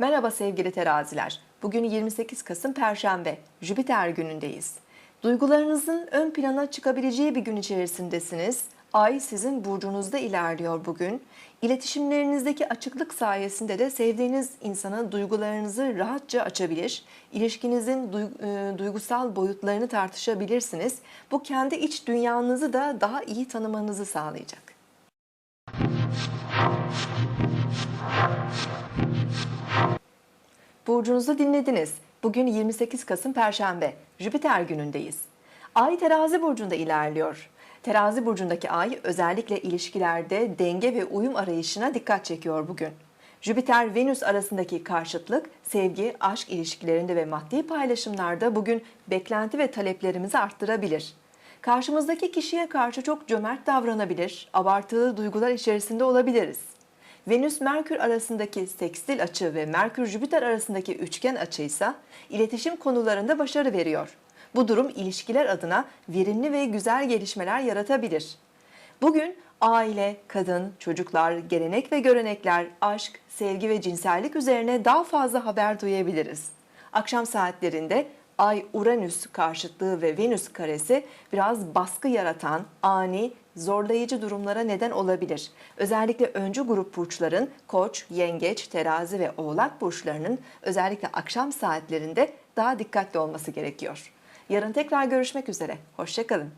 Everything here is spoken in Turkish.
Merhaba sevgili teraziler. Bugün 28 Kasım Perşembe, Jüpiter günündeyiz. Duygularınızın ön plana çıkabileceği bir gün içerisindesiniz. Ay sizin burcunuzda ilerliyor bugün. İletişimlerinizdeki açıklık sayesinde de sevdiğiniz insana duygularınızı rahatça açabilir. İlişkinizin e, duygusal boyutlarını tartışabilirsiniz. Bu kendi iç dünyanızı da daha iyi tanımanızı sağlayacak. Burcunuzu dinlediniz. Bugün 28 Kasım Perşembe, Jüpiter günündeyiz. Ay terazi burcunda ilerliyor. Terazi burcundaki ay özellikle ilişkilerde denge ve uyum arayışına dikkat çekiyor bugün. Jüpiter-Venüs arasındaki karşıtlık, sevgi, aşk ilişkilerinde ve maddi paylaşımlarda bugün beklenti ve taleplerimizi arttırabilir. Karşımızdaki kişiye karşı çok cömert davranabilir, abartılı duygular içerisinde olabiliriz. Venüs-Merkür arasındaki sekstil açı ve Merkür-Jüpiter arasındaki üçgen açı ise iletişim konularında başarı veriyor. Bu durum ilişkiler adına verimli ve güzel gelişmeler yaratabilir. Bugün aile, kadın, çocuklar, gelenek ve görenekler, aşk, sevgi ve cinsellik üzerine daha fazla haber duyabiliriz. Akşam saatlerinde Ay Uranüs karşıtlığı ve Venüs karesi biraz baskı yaratan ani, zorlayıcı durumlara neden olabilir. Özellikle öncü grup burçların Koç, Yengeç, Terazi ve Oğlak burçlarının özellikle akşam saatlerinde daha dikkatli olması gerekiyor. Yarın tekrar görüşmek üzere. Hoşçakalın.